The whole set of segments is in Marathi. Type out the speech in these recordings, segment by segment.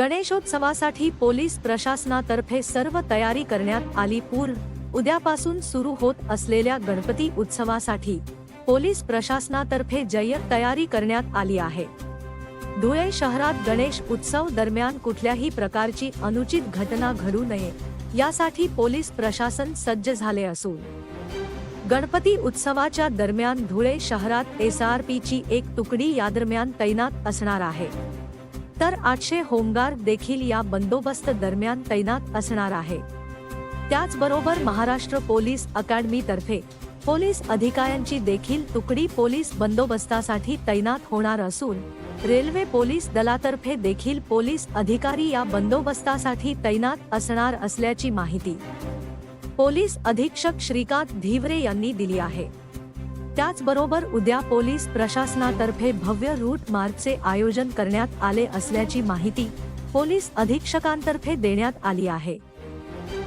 गणेशोत्सवासाठी पोलीस प्रशासनातर्फे सर्व तयारी करण्यात आली पूर्ण उद्यापासून सुरू होत असलेल्या गणपती उत्सवासाठी पोलीस प्रशासनातर्फे जय्यत तयारी करण्यात आली आहे. धुळे शहरात गणेश उत्सव दरम्यान कुठल्याही प्रकारची अनुचित घटना घडू नये यासाठी पोलीस प्रशासन सज्ज झाले असून. गणपती उत्सवाच्या दरम्यान धुळे शहरात एस आर ची एक तुकडी या दरम्यान तैनात असणार आहे. तर आठशे होमगार्ड देखील या बंदोबस्त दरम्यान तैनात असणार आहे. त्याचबरोबर महाराष्ट्र पोलीस अकॅडमीतर्फे पोलीस अधिकाऱ्यांची देखील तुकडी पोलीस बंदोबस्तासाठी तैनात होणार असून रेल्वे पोलीस दलातर्फे देखील पोलीस अधिकारी या बंदोबस्तासाठी तैनात असणार असल्याची माहिती पोलीस अधीक्षक श्रीकांत धिवरे यांनी दिली आहे. त्याचबरोबर उद्या पोलीस प्रशासनातर्फे भव्य रूट मार्चचे आयोजन करण्यात आले असल्याची माहिती पोलीस अधीक्षकांतर्फे देण्यात आली आहे.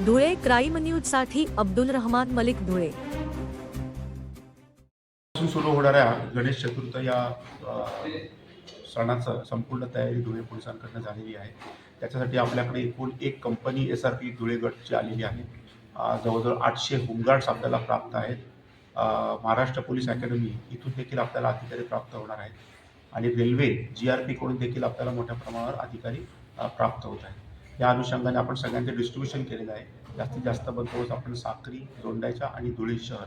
धुळे क्राईम न्यूजसाठी अब्दुल रहमान मलिक धुळे. सुरू होणाऱ्या गणेश चतुर्थ या सणाचं संपूर्ण तयारी धुळे पोलिसांकडनं झालेली आहे. त्याच्यासाठी आपल्याकडे एकूण एक company S R P Dhule गटची आलेली आहे. जवळजवळ आठशे होमगार्ड्स आपल्याला प्राप्त आहेत. महाराष्ट्र पोलीस अकॅडमी इथून देखील आपल्याला अधिकारी प्राप्त होणार आहेत. आणि रेल्वे जी आर पीकडून देखील आपल्याला मोठ्या प्रमाणावर अधिकारी प्राप्त होत आहेत. या अनुषंगाने आपण सगळ्यांचे डिस्ट्रीब्युशन केलेलं आहे. जास्तीत जास्त बंदोबस्त आपण साक्री दोंडाईचा आणि धुळे शहर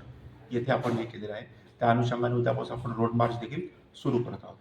येथे आपण हे केलेलं आहे. त्या अनुषंगाने उद्यापासून आपण रोड मार्च देखील सुरू करत आहोत.